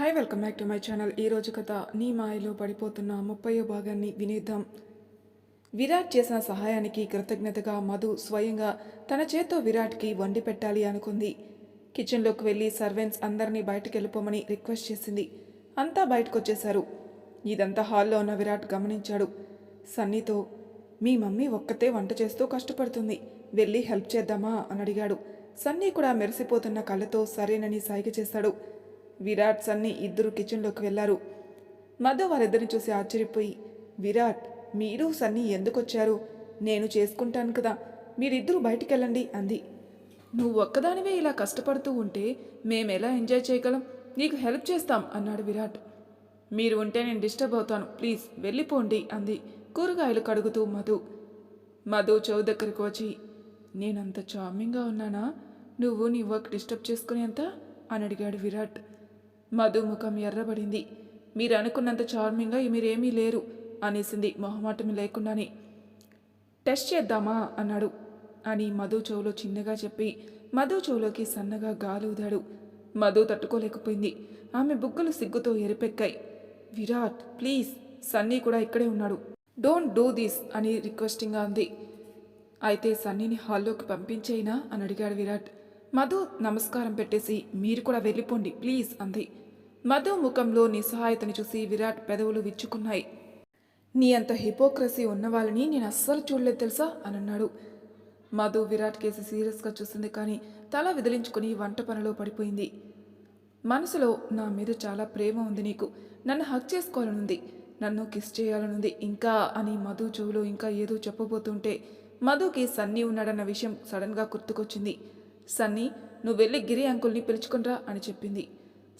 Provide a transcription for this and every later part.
Hi welcome back to my channel. ఈ రోజు కథ నీ మాయలో పడిపోతున్న ముప్పయో భాగాన్ని వినేద్దాం. విరాట్ చేసిన సహాయానికి కృతజ్ఞతగా మధు స్వయంగా తన చేత్తో విరాట్కి వండి పెట్టాలి అనుకుంది. కిచెన్లోకి వెళ్ళి సర్వెంట్స్ అందరినీ బయటకు వెళ్ళిపోమని రిక్వెస్ట్ చేసింది. అంతా బయటకు వచ్చేశారు ఇదంతా హాల్లో ఉన్న విరాట్ గమనించాడు. సన్నీతో మీ మమ్మీ ఒక్కతే వంట చేస్తూ కష్టపడుతుంది. వెళ్ళి హెల్ప్ చేద్దామా? అని అడిగాడు. సన్నీ కూడా మెరిసిపోతున్న కళ్ళతో సరేనని సైగ చేశాడు. విరాట్ సన్నీ ఇద్దరు కిచెన్లోకి వెళ్ళారు. మధు వారిద్దరిని చూసి ఆశ్చర్యపోయి విరాట్ మీరు సన్నీ ఎందుకొచ్చారు? నేను చేసుకుంటాను కదా మీరిద్దరూ బయటికెళ్ళండి అంది. నువ్వు ఒక్కదానివే ఇలా కష్టపడుతూ ఉంటే మేము ఎలా ఎంజాయ్ చేయగలం? నీకు హెల్ప్ చేస్తాం అన్నాడు విరాట్. మీరు ఉంటే నేను డిస్టర్బ్ అవుతాను ప్లీజ్ వెళ్ళిపోండి అంది కూరగాయలు కడుగుతూ మధు. మధు చెవు దగ్గరకు వచ్చి నేనంత చార్మింగ్గా ఉన్నానా? నువ్వు నీ వర్క్ డిస్టర్బ్ చేసుకునేంత? అని అడిగాడు విరాట్. మధు ముఖం ఎర్రబడింది. మీరు అనుకున్నంత చార్మింగ్గా మీరేమీ లేరు అనేసింది మొహమాటం లేకుండానే. టెస్ట్ చేద్దామా? అన్నాడు. అని మధు చెవులో చిన్నగా చెప్పి మధు చెవులోకి సన్నగా గాలి మధు తట్టుకోలేకపోయింది. ఆమె బుగ్గలు సిగ్గుతో ఎరిపెక్కాయి. విరాట్ ప్లీజ్ సన్నీ కూడా ఇక్కడే ఉన్నాడు. డోంట్ డూ దిస్ అని రిక్వెస్టింగ్గా ఉంది అయితే సన్నీని హాల్లోకి పంపించేయినా? అని అడిగాడు విరాట్. మధు నమస్కారం పెట్టేసి మీరు కూడా వెళ్ళిపోండి ప్లీజ్ అంది. మధు ముఖంలో నిస్సహాయతను చూసి విరాట్ పెదవులు విచ్చుకున్నాయి. నీ అంత హిపోక్రసీ ఉన్నవాళ్ళని నేను అస్సలు చూడలేదు తెలుసా? అని అన్నాడు. మధు విరాట్ కేసి సీరియస్గా చూసింది కానీ తల విదిలించుకుని వంట పనిలో పడిపోయింది. మనసులో నా మీద చాలా ప్రేమ ఉంది నీకు. నన్ను హక్ చేసుకోవాలనుంది. నన్ను కిస్ చేయాలనుంది. ఇంకా అని మధు చెవులో ఇంకా ఏదో చెప్పబోతుంటే మధుకి సన్నీ ఉన్నాడన్న విషయం సడన్గా గుర్తుకొచ్చింది. సన్నీ నువ్వు వెళ్ళి గిరి అంకుల్ని పిలుచుకునిరా అని చెప్పింది.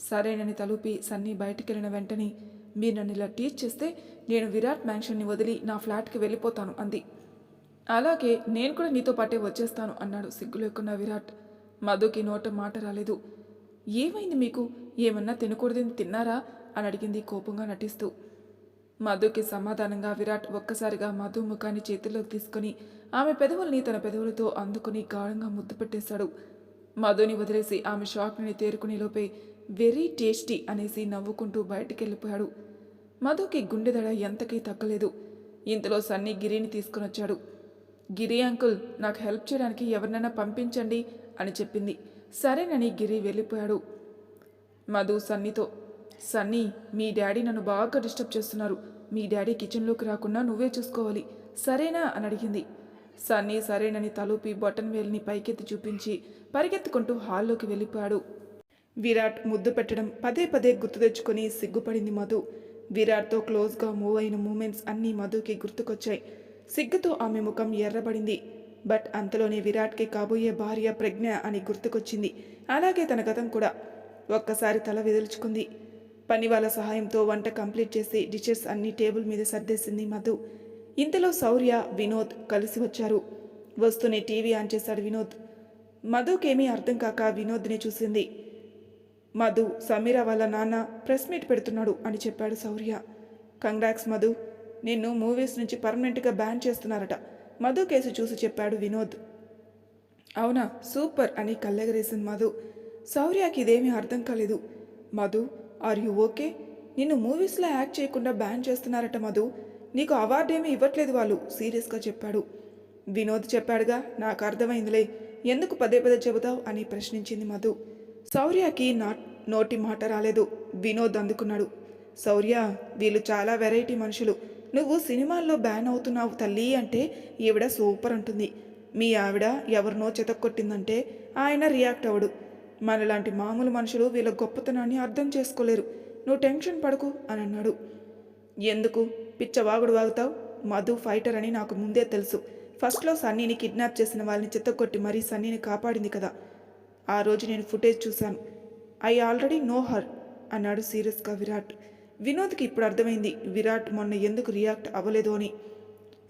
సరేనని తలుపి సన్నీ బయటికెళ్ళిన వెంటనే మీరు నన్ను ఇలా టీచ్ చేస్తే నేను విరాట్ మ్యాన్షన్ని వదిలి నా ఫ్లాట్కి వెళ్ళిపోతాను అంది. అలాగే నేను కూడా నీతో పాటే వచ్చేస్తాను అన్నాడు సిగ్గు లేకున్న విరాట్. మధుకి నోట మాట రాలేదు. ఏమైంది మీకు? ఏమన్నా తినకూడదని తిన్నారా? అని అడిగింది కోపంగా నటిస్తూ. మధుకి సమాధానంగా విరాట్ ఒక్కసారిగా మధు ముఖాన్ని చేతిలోకి తీసుకుని ఆమె పెదవుల్ని తన పెదవులతో అందుకుని గాఢంగా ముద్దు పెట్టేశాడు. మధుని వదిలేసి ఆమె షాక్ని తేరుకునే లోపే వెరీ టేస్టీ అనేసి నవ్వుకుంటూ బయటికి వెళ్ళిపోయాడు మధుకి గుండెదడ ఎంతకీ తగ్గలేదు. ఇంతలో సన్నీ గిరిని తీసుకునొచ్చాడు గిరి అంకుల్ నాకు హెల్ప్ చేయడానికి ఎవరినైనా పంపించండి అని చెప్పింది. సరేనని గిరి వెళ్ళిపోయాడు. మధు సన్నీతో సన్నీ మీ డాడీ నన్ను బాగా డిస్టర్బ్ చేస్తున్నారు. మీ డాడీ కిచెన్లోకి రాకుండా నువ్వే చూసుకోవాలి. సరేనా? అని అడిగింది. సన్నీ సరేనని తలూపి బటన్ వేలిని పైకెత్తి చూపించి పరిగెత్తుకుంటూ హాల్లోకి వెళ్ళిపోయాడు. విరాట్ ముద్దు పెట్టడం పదే పదే గుర్తు తెచ్చుకొని సిగ్గుపడింది మధు. విరాట్తో క్లోజ్గా మూవ్ అయిన మూమెంట్స్ అన్నీ మధుకి గుర్తుకొచ్చాయి. సిగ్గుతో ఆమె ముఖం ఎర్రబడింది. బట్ అంతలోనే విరాట్కి కాబోయే భార్య ప్రజ్ఞ అని గుర్తుకొచ్చింది. అలాగే తన గతం కూడా. ఒక్కసారి తల విదిల్చుకుంది. పని వాళ్ళ సహాయంతో వంట కంప్లీట్ చేసి డిషెస్ అన్ని టేబుల్ మీద సర్దేసింది మధు. ఇంతలో శౌర్య వినోద్ కలిసి వచ్చారు. వస్తూనే టీవీ ఆన్ చేశాడు వినోద్. మధుకేమీ అర్థం కాక వినోద్ని చూసింది. మధు సమీర వాళ్ళ నాన్న ప్రెస్ మీట్ పెడుతున్నాడు అని చెప్పాడు శౌర్య. కంగ్రాక్స్ మధు నిన్ను మూవీస్ నుంచి పర్మనెంట్గా బ్యాన్ చేస్తున్నారట. మధు కేసు చూసి చెప్పాడు వినోద్. అవునా సూపర్ అని కళ్ళెగరేసింది మధు. శౌర్యకి ఇదేమీ అర్థం కాలేదు. మధు ఆర్ యు ఓకే నిన్ను మూవీస్లో యాక్ట్ చేయకుండా బ్యాన్ చేస్తున్నారట మధు. నీకు అవార్డు ఏమీ ఇవ్వట్లేదు వాళ్ళు సీరియస్గా చెప్పాడు. వినోద్ చెప్పాడుగా నాకు అర్థమైందిలే. ఎందుకు పదే పదే చెబుతావు అని ప్రశ్నించింది మధు. శౌర్యకి నా నోటి మాట రాలేదు. వినోద్ అందుకున్నాడు. శౌర్య వీళ్ళు చాలా వెరైటీ మనుషులు. నువ్వు సినిమాల్లో బ్యాన్ అవుతున్నావు తల్లి అంటే ఈవిడ సూపర్ అంటుంది మీ ఆవిడ ఎవరినో చెతక్కొట్టిందంటే ఆయన రియాక్ట్ అవడు. మనలాంటి మామూలు మనుషులు వీళ్ళ గొప్పతనాన్ని అర్థం చేసుకోలేరు. నువ్వు టెన్షన్ పడకు అని అన్నాడు. ఎందుకు? పిచ్చవాగుడు వాగుతావు? మధు ఫైటర్ అని నాకు ముందే తెలుసు. ఫస్ట్లో సన్నీని కిడ్నాప్ చేసిన వాళ్ళని చిత్తకొట్టి మరీ సన్నీని కాపాడింది కదా. ఆ రోజు నేను ఫుటేజ్ చూశాను. ఐ ఆల్రెడీ నో హర్ అన్నాడు సీరియస్గా విరాట్. వినోద్కి ఇప్పుడు అర్థమైంది విరాట్ మొన్న ఎందుకు రియాక్ట్ అవ్వలేదు అని.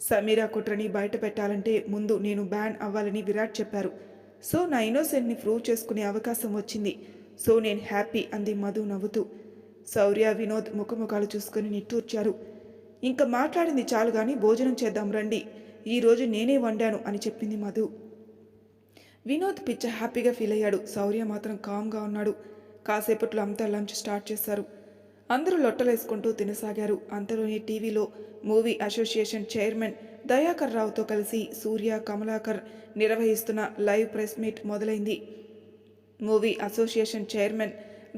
సమీరా కుట్రని బయట పెట్టాలంటే ముందు నేను బ్యాన్ అవ్వాలని విరాట్ చెప్పారు. సో నా ఇన్నోసెంట్ని ప్రూవ్ చేసుకునే అవకాశం వచ్చింది. సో నేను హ్యాపీ అంది మధు నవ్వుతూ. శౌర్య వినోద్ ముఖముఖాలు చూసుకుని నిట్టూర్చారు. ఇంకా మాట్లాడింది చాలు కానీ భోజనం చేద్దాం రండి. ఈరోజు నేనే వండాను అని చెప్పింది మధు. వినోద్ పిచ్చ హ్యాపీగా ఫీల్ అయ్యాడు. శౌర్య మాత్రం కామ్గా ఉన్నాడు. కాసేపట్లో అంతా లంచ్ స్టార్ట్ చేశారు. అందరూ లొట్టలేసుకుంటూ తినసాగారు. అంతలోనే టీవీలో మూవీ అసోసియేషన్ చైర్మన్ దయాకర్ రావుతో కలిసి సూర్య కమలాకర్ నిర్వహిస్తున్న లైవ్ ప్రెస్ మీట్ మొదలైంది. Movie association chairman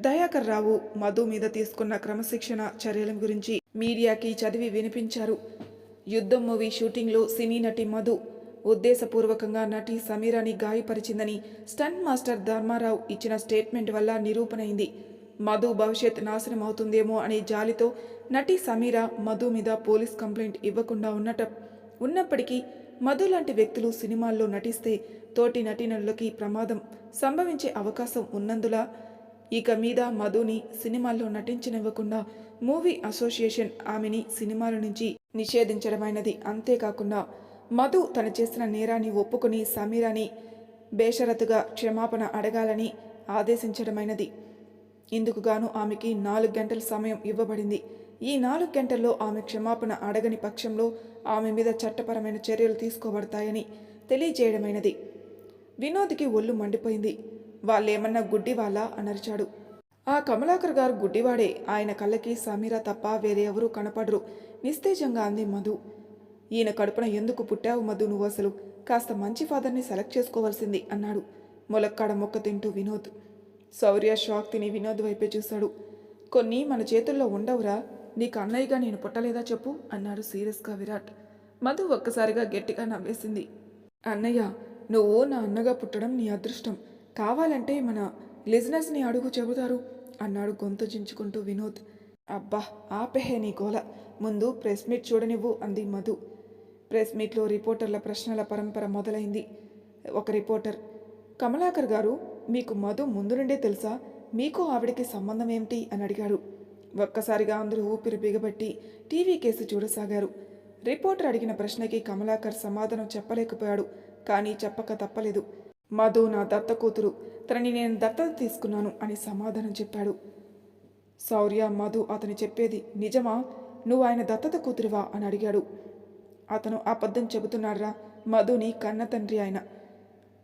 Dayakar Rao Madhu మీద తీసుకున్న క్రమశిక్షణ చర్యల గురించి మీడియాకి చదివి వినిపించారు. యుద్ధం మూవీ షూటింగ్లో సినీ నటి మధు ఉద్దేశపూర్వకంగా నటి సమీరాని గాయపరిచిందని స్టంట్ మాస్టర్ ధర్మారావు ఇచ్చిన స్టేట్మెంట్ వల్ల నిరూపణైంది. మధు భవిష్యత్ నాశనం అవుతుందేమో అనే జాలితో నటి సమీర మధు మీద పోలీస్ కంప్లైంట్ ఇవ్వకుండా ఉన్నట ఉన్నప్పటికీ మధు లాంటి వ్యక్తులు సినిమాల్లో నటిస్తే తోటి నటీనటులకి ప్రమాదం సంభవించే అవకాశం ఉన్నందున ఇక మీద మధుని సినిమాల్లో నటించనివ్వకుండా మూవీ అసోసియేషన్ ఆమెని సినిమాల నుంచి నిషేధించడమైనది అంతేకాకుండా మధు తను చేసిన నేరాన్ని ఒప్పుకుని సమీరాని బేషరతుగా క్షమాపణ అడగాలని ఆదేశించడమైనది. ఇందుకుగాను ఆమెకి నాలుగు గంటల సమయం ఇవ్వబడింది. ఈ నాలుగు గంటల్లో ఆమె క్షమాపణ అడగని పక్షంలో ఆమె మీద చట్టపరమైన చర్యలు తీసుకోబడతాయని తెలియజేయడమైనది. వినోద్కి ఒళ్ళు మండిపోయింది. వాళ్ళేమన్నా గుడ్డి వాళ్ళ అనరిచాడు. ఆ కమలాకర్ గారు గుడ్డివాడే. ఆయన కళ్ళకి సమీర తప్ప వేరే ఎవరూ కనపడరు. నిస్తేజంగా అంది మధు. ఈయన కడుపున ఎందుకు పుట్టావు మధు నువ్వు అసలు? కాస్త మంచి ఫాదర్ని సెలెక్ట్ చేసుకోవాల్సింది అన్నాడు. ములక్కాడ మొక్క తింటూ వినోద్. శౌర్య షాక్ తిని వినోద్ వైపే చూశాడు. కొన్ని మన చేతుల్లో ఉండవురా. నీకు అన్నయ్యగా నేను పుట్టలేదా చెప్పు అన్నాడు సీరియస్గా విరాట్. మధు ఒక్కసారిగా గట్టిగా నవ్వేసింది. అన్నయ్య నువ్వు నా అన్నగా పుట్టడం నీ అదృష్టం. కావాలంటే మన లిజినెస్ని అడుగు చెబుతారు అన్నాడు గొంతు చించుకుంటూ వినోద్. అబ్బా ఆపెహే నీ గోల. ముందు ప్రెస్ మీట్ చూడనివ్వు అంది మధు. ప్రెస్ మీట్లో రిపోర్టర్ల ప్రశ్నల పరంపర మొదలైంది. ఒక రిపోర్టర్ కమలాకర్ గారు మీకు మధు ముందు నుండే తెలుసా? మీకు ఆవిడకి సంబంధం ఏమిటి? అని అడిగాడు. ఒక్కసారిగా అందరూ ఊపిరి బిగబట్టి టీవీ కేసు చూడసాగారు. రిపోర్టర్ అడిగిన ప్రశ్నకి కమలాకర్ సమాధానం చెప్పలేకపోయాడు కానీ చెప్పక తప్పలేదు. మధు నా దత్త కూతురు తనని నేను దత్తత తీసుకున్నాను అని సమాధానం చెప్పాడు. శౌర్య మధు అతను చెప్పేది నిజమా? నువ్వు ఆయన దత్తత కూతురువా? అని అడిగాడు. అతను అబద్ధం చెబుతున్నాడురా? మధుని కన్న తండ్రి ఆయన.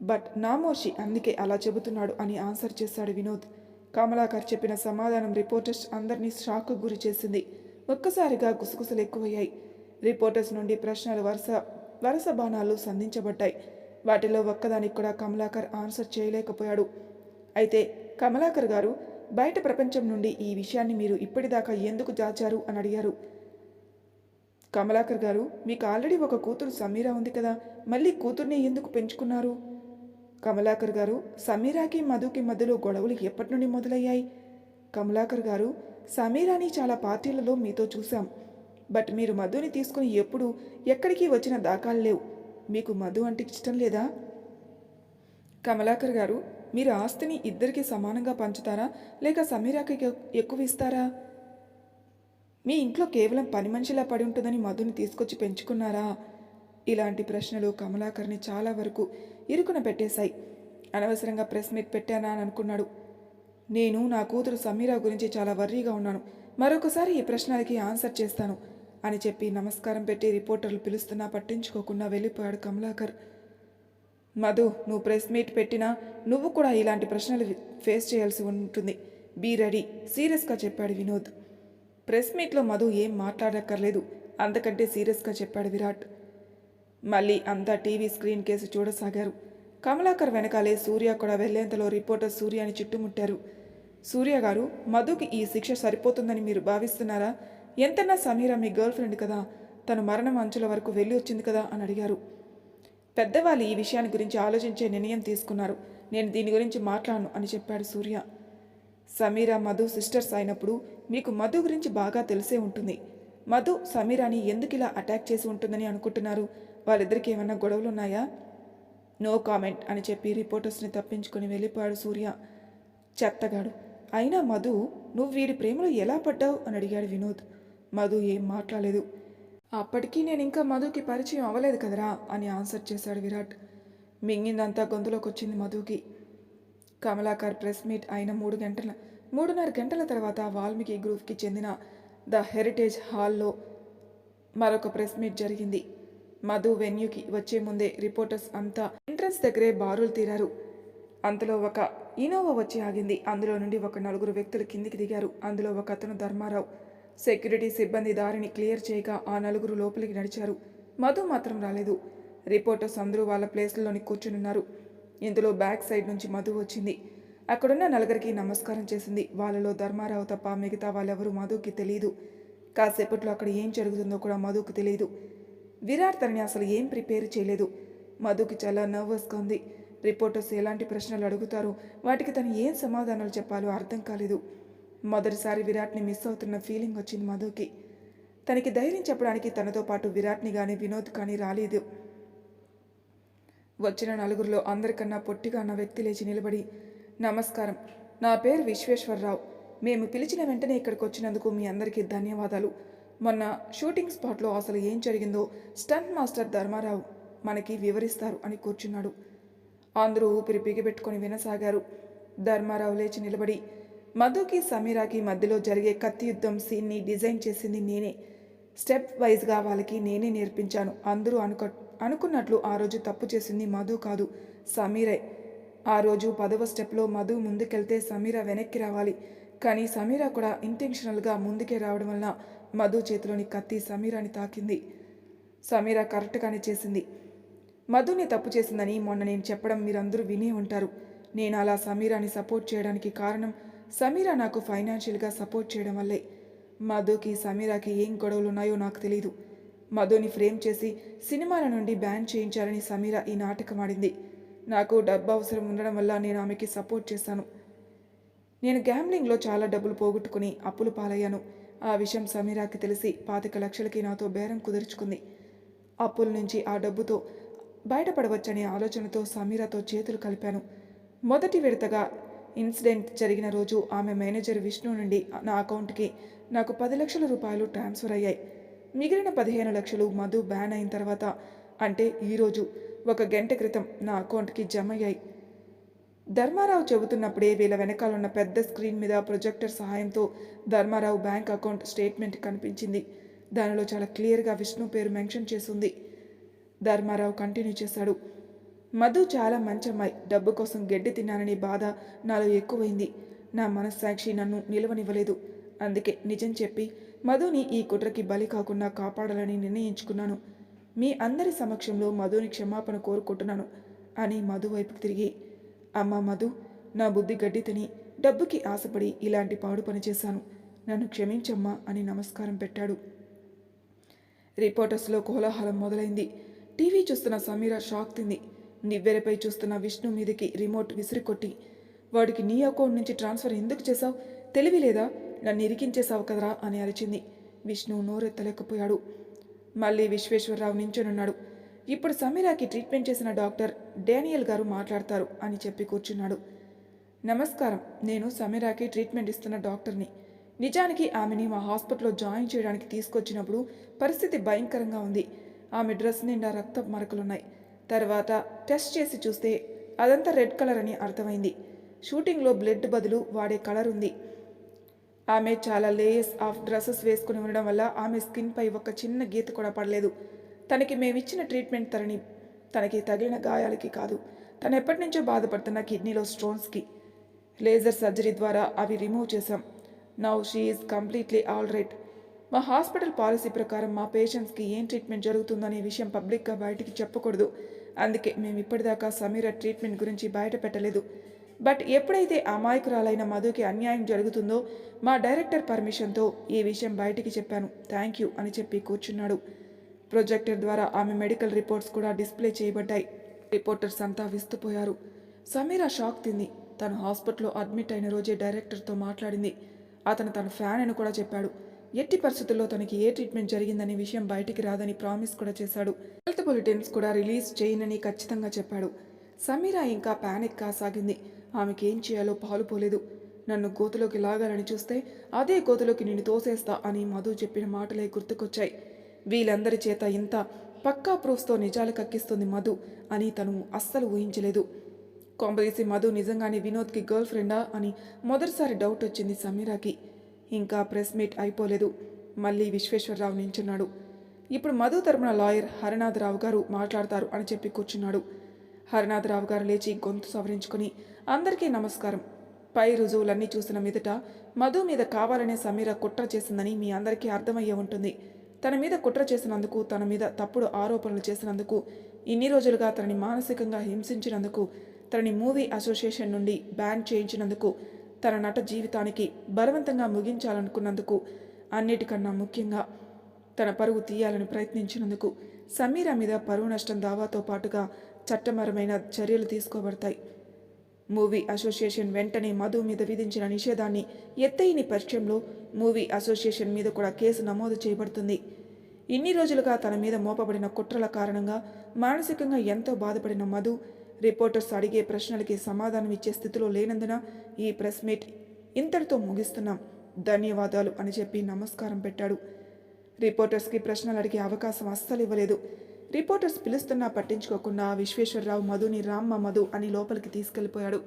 బట్ నామోషి అందుకే అలా చెబుతున్నాడు అని ఆన్సర్ చేశాడు వినోద్. కమలాకర్ చెప్పిన సమాధానం రిపోర్టర్స్ అందరినీ షాక్ గురి చేసింది. ఒక్కసారిగా గుసగుసలు ఎక్కువయ్యాయి. రిపోర్టర్స్ నుండి ప్రశ్నలు వరుస వరుస బాణాలు సంధించబడ్డాయి. వాటిలో ఒక్కదానికి కూడా కమలాకర్ ఆన్సర్ చేయలేకపోయాడు. అయితే కమలాకర్ గారు బయట ప్రపంచం నుండి ఈ విషయాన్ని మీరు ఇప్పటిదాకా ఎందుకు దాచారు అని అడిగారు. కమలాకర్ గారు మీకు ఆల్రెడీ ఒక కూతురు సమీరా ఉంది కదా మళ్ళీ కూతుర్ని ఎందుకు పెంచుకున్నారు? కమలాకర్ గారు సమీరాకి మధుకి మధ్యలో గొడవలు ఎప్పటి నుండి మొదలయ్యాయి? కమలాకర్ గారు సమీరాని చాలా పార్టీలలో మీతో చూశాం. బట్ మీరు మధుని తీసుకుని ఎప్పుడు ఎక్కడికి వచ్చిన దాఖాలు లేవు. మీకు మధు అంటే ఇష్టం లేదా? కమలాకర్ గారు మీరు ఆస్తిని ఇద్దరికి సమానంగా పంచుతారా? లేక సమీరాకి ఎక్కువ ఇస్తారా? మీ ఇంట్లో కేవలం పని మనిషిలా పడి ఉంటుందని మధుని తీసుకొచ్చి పెంచుకున్నారా? ఇలాంటి ప్రశ్నలు కమలాకర్ని చాలా వరకు ఇరుకున పెట్టేశాయి. అనవసరంగా ప్రెస్ మీట్ పెట్టానా అని అనుకున్నాడు. నేను నా కూతురు సమీరా గురించి చాలా వర్రీగా ఉన్నాను. మరొకసారి ఈ ప్రశ్నలకి ఆన్సర్ చేస్తాను అని చెప్పి నమస్కారం పెట్టి రిపోర్టర్లు పిలుస్తున్నా పట్టించుకోకుండా వెళ్ళిపోయాడు కమలాకర్. మధు నువ్వు ప్రెస్ మీట్ పెట్టినా నువ్వు కూడా ఇలాంటి ప్రశ్నలు ఫేస్ చేయాల్సి ఉంటుంది. బీ రెడీ సీరియస్గా చెప్పాడు వినోద్. ప్రెస్ మీట్లో మధు ఏం మాట్లాడక్కర్లేదు. అంతకంటే సీరియస్గా చెప్పాడు విరాట్. మళ్ళీ అంతా టీవీ స్క్రీన్ కేసు చూడసాగారు. కమలాకర్ వెనకాలే సూర్య కూడా వెళ్ళేంతలో రిపోర్టర్ సూర్యని చుట్టుముట్టారు. సూర్య గారు మధుకి ఈ శిక్ష సరిపోతుందని మీరు భావిస్తున్నారా? ఎంతన్నా సమీర మీ గర్ల్ ఫ్రెండ్ కదా తను మరణం అంచుల వరకు వెళ్ళి వచ్చింది కదా అని అడిగారు. పెద్దవాళ్ళు ఈ విషయాన్ని గురించి ఆలోచించే నిర్ణయం తీసుకున్నారు. నేను దీని గురించి మాట్లాడను అని చెప్పాడు సూర్య. సమీర మధు సిస్టర్స్ అయినప్పుడు మీకు మధు గురించి బాగా తెలిసే ఉంటుంది. మధు సమీరాని ఎందుకు ఇలా అటాక్ చేసి ఉంటుందని అనుకుంటున్నారు? వాళ్ళిద్దరికి ఏమన్నా గొడవలు ఉన్నాయా నో కామెంట్ అని చెప్పి రిపోర్టర్స్ని తప్పించుకొని వెళ్ళిపోయాడు సూర్య. చెత్తగాడు. అయినా మధు నువ్వు వీడి ప్రేమలో ఎలా పడ్డావు? అని అడిగాడు వినోద్. మధు ఏం మాట్లాడలేదు. అప్పటికీ నేను ఇంకా మధుకి పరిచయం అవ్వలేదు కదరా? అని ఆన్సర్ చేశాడు విరాట్. మింగిందంతా గొంతులోకి వచ్చింది మధుకి. కమలాకర్ ప్రెస్ మీట్ అయిన మూడు గంటల మూడున్నర గంటల తర్వాత వాల్మీకి గ్రూప్కి చెందిన ద హెరిటేజ్ హాల్లో మరొక ప్రెస్ మీట్ జరిగింది. మధు వెన్యూకి వచ్చే ముందే రిపోర్టర్స్ అంతా ఎంట్రన్స్ దగ్గరే బారులు తీరారు. అంతలో ఒక ఇనోవా వచ్చి ఆగింది. అందులో నుండి ఒక నలుగురు వ్యక్తులు కిందికి దిగారు. అందులో ఒక అతను ధర్మారావు. సెక్యూరిటీ సిబ్బంది దారిని క్లియర్ చేయగా ఆ నలుగురు లోపలికి నడిచారు. మధు మాత్రం రాలేదు. రిపోర్టర్స్ అందరూ వాళ్ళ ప్లేస్లోని కూర్చునున్నారు. ఇందులో బ్యాక్ సైడ్ నుంచి మధు వచ్చింది. అక్కడున్న నలుగురికి నమస్కారం చేసింది. వాళ్ళలో ధర్మారావు తప్ప మిగతా వాళ్ళెవరూ మధుకి తెలియదు కాసేపట్లో అక్కడ ఏం జరుగుతుందో కూడా మధుకు తెలియదు విరాట్ తనని అసలు ఏం ప్రిపేర్ చేయలేదు. మధుకి చాలా నర్వస్గా ఉంది. రిపోర్టర్స్ ఎలాంటి ప్రశ్నలు అడుగుతారో? వాటికి తను ఏం సమాధానాలు చెప్పాలో అర్థం కాలేదు. మొదటిసారి విరాట్ని మిస్ అవుతున్న ఫీలింగ్ వచ్చింది మధుకి. తనకి ధైర్యం చెప్పడానికి తనతో పాటు విరాట్ని కానీ వినోద్ కానీ రాలేదు. వచ్చిన నలుగురిలో అందరికన్నా పొట్టిగా ఉన్న వ్యక్తి లేచి నిలబడి నమస్కారం. నా పేరు విశ్వేశ్వరరావు. మేము పిలిచిన వెంటనే ఇక్కడికి వచ్చినందుకు మీ అందరికీ ధన్యవాదాలు. మొన్న షూటింగ్ స్పాట్లో అసలు ఏం జరిగిందో స్టంట్ మాస్టర్ ధర్మారావు మనకి వివరిస్తారు అని కూర్చున్నాడు. అందరూ ఊపిరి బిగబెట్టుకొని వినసాగారు. ధర్మారావు లేచి నిలబడి మధుకి సమీరాకి మధ్యలో జరిగే కత్తి యుద్ధం సీన్ని డిజైన్ చేసింది నేనే. స్టెప్ వైజ్గా వాళ్ళకి నేనే నేర్పించాను. అందరూ అనుక అనుకున్నట్లు ఆ రోజు తప్పు చేసింది మధు కాదు సమీరే. ఆ రోజు పదవ స్టెప్లో మధు ముందుకెళ్తే సమీర వెనక్కి రావాలి. కానీ సమీర కూడా ఇంటెన్షనల్గా ముందుకే రావడం వల్ల మధు చేతిలోని కత్తి సమీరాని తాకింది. సమీర కరెక్ట్గానే చేసింది. మధుని తప్పు చేసిందని మొన్న నేను చెప్పడం మీరందరూ వినే ఉంటారు. నేను అలా సమీరాని సపోర్ట్ చేయడానికి కారణం సమీరా నాకు ఫైనాన్షియల్గా సపోర్ట్ చేయడం వల్లే. మధుకి సమీరాకి ఏం గొడవలు ఉన్నాయో నాకు తెలియదు మధుని ఫ్రేమ్ చేసి సినిమాల నుండి బ్యాన్ చేయించాలని సమీరా ఈ నాటకం ఆడింది. నాకు డబ్బు అవసరం ఉండడం వల్ల నేను ఆమెకి సపోర్ట్ చేశాను. నేను గ్యాంబ్లింగ్లో చాలా డబ్బులు పోగొట్టుకుని అప్పులు పాలయ్యాను. ఆ విషయం సమీరాకి తెలిసి పాతిక లక్షలకి నాతో బేరం కుదుర్చుకుంది. అప్పుల నుంచి ఆ డబ్బుతో బయటపడవచ్చనే ఆలోచనతో సమీరాతో చేతులు కలిపాను. మొదటి విడతగా ఇన్సిడెంట్ జరిగిన రోజు ఆమె మేనేజర్ విష్ణు నుండి నా అకౌంట్కి నాకు పది లక్షల రూపాయలు ట్రాన్స్ఫర్ అయ్యాయి. మిగిలిన పదిహేను లక్షలు మధు బ్యాన్ అయిన తర్వాత అంటే ఈరోజు ఒక గంట క్రితం నా అకౌంట్కి జమ అయ్యాయి. ధర్మారావు చెబుతున్నప్పుడే వీళ్ళ వెనకాలన్న పెద్ద స్క్రీన్ మీద ప్రొజెక్టర్ సహాయంతో ధర్మారావు బ్యాంక్ అకౌంట్ స్టేట్మెంట్ కనిపించింది. దానిలో చాలా క్లియర్గా విష్ణు పేరు మెన్షన్ చేసింది. ధర్మారావు కంటిన్యూ చేశాడు. మధు చాలా మంచి అమ్మాయి డబ్బు కోసం గడ్డి తిన్నానని బాధ నాలో ఎక్కువైంది. నా మనస్సాక్షి నన్ను నిలవనివ్వలేదు. అందుకే నిజం చెప్పి మధుని ఈ కుట్రకి బలి కాకుండా కాపాడాలని నిర్ణయించుకున్నాను. మీ అందరి సమక్షంలో మధుని క్షమాపణ కోరుకుంటున్నాను అని మధు వైపుకు తిరిగి అమ్మ మధు నా బుద్ధి గడ్డి తిని డబ్బుకి ఆశపడి ఇలాంటి పాడు పని చేశాను. నన్ను క్షమించమ్మా అని నమస్కారం పెట్టాడు. రిపోర్టర్స్లో కోలాహలం మొదలైంది. టీవీ చూస్తున్న సమీర షాక్ తింది. నివ్వెరపై చూస్తున్న విష్ణు మీదకి రిమోట్ విసిరికొట్టి వాడికి నీ అకౌంట్ నుంచి ట్రాన్స్ఫర్ ఎందుకు చేశావు? తెలివి లేదా? నన్ను ఇరికించేశావు కదరా? అని అరిచింది. విష్ణు నోరెత్తలేకపోయాడు. మళ్ళీ విశ్వేశ్వరరావు నించొనున్నాడు. ఇప్పుడు సమీరాకి ట్రీట్మెంట్ చేసిన డాక్టర్ డేనియల్ గారు మాట్లాడతారు అని చెప్పి కూర్చున్నాడు. నమస్కారం నేను సమీరాకి ట్రీట్మెంట్ ఇస్తున్న డాక్టర్ని. నిజానికి ఆమెని మా హాస్పిటల్లో జాయిన్ చేయడానికి తీసుకొచ్చినప్పుడు పరిస్థితి భయంకరంగా ఉంది. ఆమె డ్రెస్ నిండా రక్త మరకలున్నాయి. తర్వాత టెస్ట్ చేసి చూస్తే అదంతా రెడ్ కలర్ అని అర్థమైంది. షూటింగ్లో బ్లడ్ బదులు వాడే కలర్ ఉంది. ఆమె చాలా లేయర్స్ ఆఫ్ డ్రెస్సెస్ వేసుకుని ఉండడం వల్ల ఆమె స్కిన్పై ఒక చిన్న గీత కూడా పడలేదు. తనకి మేమిచ్చిన ట్రీట్మెంట్ తనని తనకి తగిలిన గాయాలకి కాదు. తను ఎప్పటి నుంచో బాధపడుతున్న కిడ్నీలో స్టోన్స్కి. లేజర్ సర్జరీ ద్వారా అవి రిమూవ్ చేశాం. Now she is completely all right మా హాస్పిటల్ పాలసీ ప్రకారం మా పేషెంట్స్కి ఏం ట్రీట్మెంట్ జరుగుతుందనే విషయం పబ్లిక్గా బయటికి చెప్పకూడదు. అందుకే మేము ఇప్పటిదాకా సమీర ట్రీట్మెంట్ గురించి బయట పెట్టలేదు. బట్ ఎప్పుడైతే అమాయకురాలైన మధుకి అన్యాయం జరుగుతుందో మా డైరెక్టర్ పర్మిషన్తో ఈ విషయం బయటికి చెప్పాను. థ్యాంక్ యూ అని చెప్పి కూర్చున్నాడు. ప్రొజెక్టర్ ద్వారా ఆమె మెడికల్ రిపోర్ట్స్ కూడా డిస్ప్లే చేయబడ్డాయి. రిపోర్టర్స్ అంతా విస్తుపోయారు. సమీర షాక్ తింది. తను హాస్పిటల్లో అడ్మిట్ అయిన రోజే డైరెక్టర్తో మాట్లాడింది. అతను తన ఫ్యాన్ అని కూడా చెప్పాడు. ఎట్టి పరిస్థితుల్లో తనకి ఏ ట్రీట్మెంట్ జరిగిందనే విషయం బయటికి రాదని ప్రామిస్ కూడా చేశాడు. హెల్త్ బులెటిన్స్ కూడా రిలీజ్ చేయనని ఖచ్చితంగా చెప్పాడు. సమీరా ఇంకా ప్యానిక్ కాసాగింది. ఆమెకి ఏం చేయాలో పాలుపోలేదు నన్ను గోతులోకి లాగాలని చూస్తే అదే గోతులోకి నిన్ను తోసేస్తా అని మధు చెప్పిన మాటలే గుర్తుకొచ్చాయి. వీళ్ళందరి చేత ఇంత పక్కా ప్రూఫ్స్తో నిజాలు కక్కిస్తుంది మధు అని తను అస్సలు ఊహించలేదు. కొంపదీసి మధు నిజంగానే వినోద్కి గర్ల్ ఫ్రెండా అని మొదటిసారి డౌట్ వచ్చింది సమీరాకి. ఇంకా ప్రెస్ మీట్ అయిపోలేదు. మళ్ళీ విశ్వేశ్వరరావు నించున్నాడు ఇప్పుడు మధు తరపున లాయర్ హరినాథరావు గారు మాట్లాడతారు అని చెప్పి కూర్చున్నాడు. హరినాథరావు గారు లేచి గొంతు సవరించుకొని అందరికీ నమస్కారం. పై రుజువులన్నీ చూసిన మీదట మధు మీద కావాలనే సమీర కుట్ర చేసిందని మీ అందరికీ అర్థమయ్యే ఉంటుంది. తన మీద కుట్ర చేసినందుకు తన మీద తప్పుడు ఆరోపణలు చేసినందుకు ఇన్ని రోజులుగా తనని మానసికంగా హింసించినందుకు తనని మూవీ అసోసియేషన్ నుండి బ్యాన్ చేయించినందుకు తన నట జీవితానికి బలవంతంగా ముగించాలనుకున్నందుకు అన్నిటికన్నా ముఖ్యంగా తన పరువు తీయాలని ప్రయత్నించినందుకు సమీర మీద పరువు నష్టం దావాతో పాటుగా చట్టపరమైన చర్యలు తీసుకోబడతాయి. మూవీ అసోసియేషన్ వెంటనే మధు మీద విధించిన నిషేధాన్ని ఎత్తైని పరిచయంలో మూవీ అసోసియేషన్ మీద కూడా కేసు నమోదు చేయబడుతుంది. ఇన్ని రోజులుగా తన మీద మోపబడిన కుట్రల కారణంగా మానసికంగా ఎంతో బాధపడిన మధు రిపోర్టర్స్ అడిగే ప్రశ్నలకి సమాధానం ఇచ్చే స్థితిలో లేనందున ఈ ప్రెస్ మీట్ ఇంతటితో ముగిస్తున్నాం. ధన్యవాదాలు అని చెప్పి నమస్కారం పెట్టాడు. రిపోర్టర్స్కి ప్రశ్నలు అడిగే అవకాశం అస్సలు ఇవ్వలేదు. రిపోర్టర్స్ పిలుస్తున్నా పట్టించుకోకుండా విశ్వేశ్వరరావు మధుని రామ్మ మధు అని లోపలికి తీసుకెళ్ళిపోయాడు.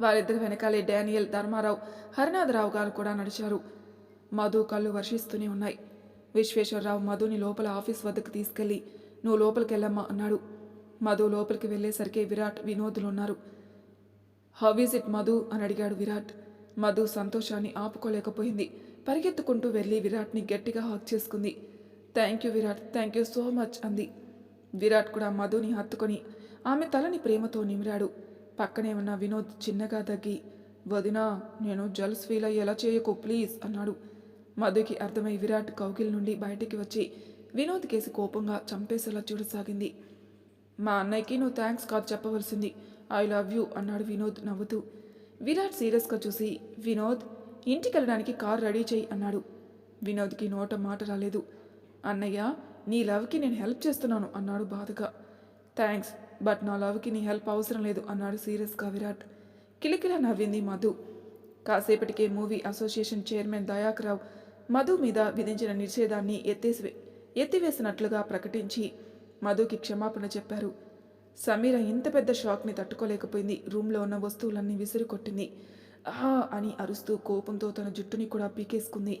వారిద్దరి వెనకాలే డానియల్ ధర్మారావు హరినాథరావు గారు కూడా నడిచారు. మధు కళ్ళు వర్షిస్తూనే ఉన్నాయి. విశ్వేశ్వరరావు మధుని లోపల ఆఫీస్ వద్దకు తీసుకెళ్ళి నువ్వు లోపలికి వెళ్ళమ్మా అన్నాడు. మధు లోపలికి వెళ్ళేసరికి విరాట్ వినోదులు ఉన్నారు హౌ ఈజ్ ఇట్ మధు? అని అడిగాడు విరాట్. మధు సంతోషాన్ని ఆపుకోలేకపోయింది. పరిగెత్తుకుంటూ వెళ్ళి విరాట్ని గట్టిగా హాక్ చేసుకుంది. Thank you Virat thank you so much అంది. విరాట్ కూడా మధుని హత్తుకొని ఆమె తలని ప్రేమతో నిమిరాడు. పక్కనే ఉన్న వినోద్ చిన్నగా దగ్గి వదినా నేను జల్స్ ఫీల్ అయ్యేలా చేయకు ప్లీజ్ అన్నాడు. మధుకి అర్థమై విరాట్ కౌకిల్ నుండి బయటికి వచ్చి వినోద్ కేసి కోపంగా చంపేసేలా చూడసాగింది. మా అన్నయ్యకి నువ్వు థ్యాంక్స్ కాదు చెప్పవలసింది. ఐ లవ్ యూ అన్నాడు వినోద్ నవ్వుతూ. విరాట్ సీరియస్గా చూసి వినోద్ ఇంటికి వెళ్ళడానికి కారు రెడీ చేయి అన్నాడు. వినోద్కి నోట మాట రాలేదు. అన్నయ్య నీ లవ్కి నేను హెల్ప్ చేస్తున్నాను అన్నాడు బాధగా. థ్యాంక్స్ బట్ నా లవ్కి నీ హెల్ప్ అవసరం లేదు అన్నాడు సీరియస్గా విరాట్ కిలికిలా నవ్వింది Madhu. కాసేపటికే movie association chairman Dayakarao Madhu మీద విధించిన నిషేధాన్ని ఎత్తేసి ఎత్తివేసినట్లుగా ప్రకటించి మధుకి క్షమాపణ చెప్పారు. సమీర ఇంత పెద్ద షాక్ని తట్టుకోలేకపోయింది. రూమ్లో ఉన్న వస్తువులన్నీ విసిరికొట్టింది. ఆహా అని అరుస్తూ కోపంతో తన జుట్టుని కూడా పీకేసుకుంది.